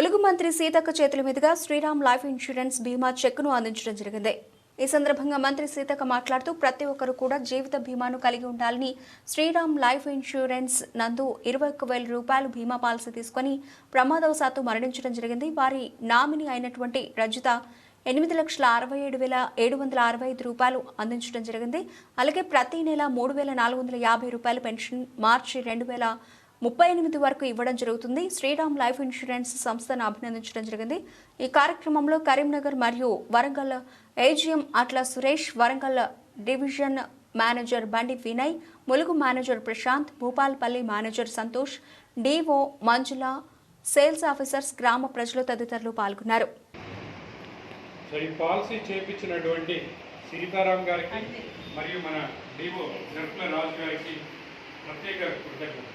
ములుగు మంత్రి సీతక్క చేతుల మీదుగా శ్రీరామ్ లైఫ్ ఇన్సూరెన్స్ బీమా చెక్కును అందించడం జరిగింది. ఈ సందర్భంగా మంత్రి సీతక్క మాట్లాడుతూ ప్రతి ఒక్కరు కూడా జీవిత బీమాను కలిగి ఉండాలని శ్రీరామ్ లైఫ్ ఇన్సూరెన్స్ నందు ఇరవై ఒక్క వేల రూపాయలు బీమా పాలసీ తీసుకొని ప్రమాదవశాత్తు మరణించడం జరిగింది. వారి నామిని అయినటువంటి రజిత ఎనిమిది లక్షల అరవై ఏడు వేల ఏడు వందల అరవై ఐదు రూపాయలు అందించడం జరిగింది. అలాగే ప్రతి నెల మూడు వేల నాలుగు వందల యాభై రూపాయలు పెన్షన్ మార్చి రెండు వేల ముప్పై ఎనిమిది వరకు ఇవ్వడం జరుగుతుంది. శ్రీరామ్ లైఫ్ ఇన్సూరెన్స్ సంస్థను అభినందించడం జరిగింది. ఈ కార్యక్రమంలో కరీంనగర్ మరియు వరంగల్ ఏజీఎం అట్ల Suresh Warangal division manager Bandi Vinay Mulugu manager Prashanth Bhupalpally manager Santosh DO Manjula sales officers గ్రామ ప్రజలు తదితరులు పాల్గొన్నారు. సో ఈ పాలసీ చేపించినటువంటి సీతారాం గారికి మరియు మన డిఓ నర్పుల రాజు గారికి ప్రత్యేక కృతజ్ఞతలు.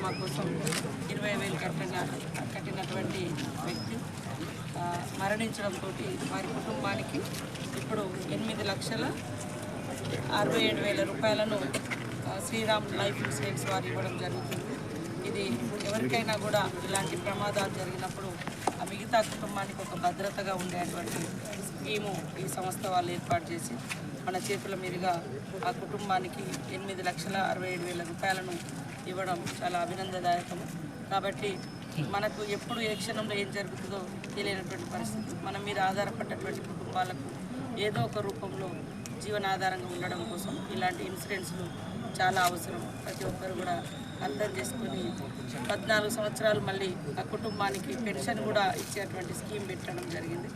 మా కోసం ఇరవై వేలు కట్టగా కట్టినటువంటి వ్యక్తి మరణించడంతో వారి కుటుంబానికి ఇప్పుడు ఎనిమిది లక్షల అరవై ఏడు వేల రూపాయలను శ్రీరామ్ లైఫ్ ఇన్సూరెన్స్ వారు ఇవ్వడం జరుగుతుంది. ఇది ఎవరికైనా కూడా ఇలాంటి ప్రమాదాలు జరిగినప్పుడు ఆ మిగతా కుటుంబానికి ఒక భద్రతగా ఉండేటువంటి స్కీము ఈ సంస్థ వాళ్ళు ఏర్పాటు చేసి మన చేతుల మీదుగా ఆ కుటుంబానికి ఎనిమిది లక్షల అరవై ఏడు వేల రూపాయలను ఇవ్వడం చాలా అభినందదాయకం కాబట్టి మనకు ఎప్పుడు ఏ క్షణంలో ఏం జరుగుతుందో తెలియనటువంటి పరిస్థితి. మన మీద ఆధారపడ్డటువంటి కుటుంబాలకు ఏదో ఒక రూపంలో జీవనాధారంగా ఉండడం కోసం ఇలాంటి ఇన్సూరెన్స్లు చాలా అవసరం. ప్రతి ఒక్కరు కూడా అర్థం చేసుకుని పద్నాలుగు సంవత్సరాలు మళ్ళీ ఆ కుటుంబానికి పెన్షన్ కూడా ఇచ్చేటువంటి స్కీమ్ పెట్టడం జరిగింది.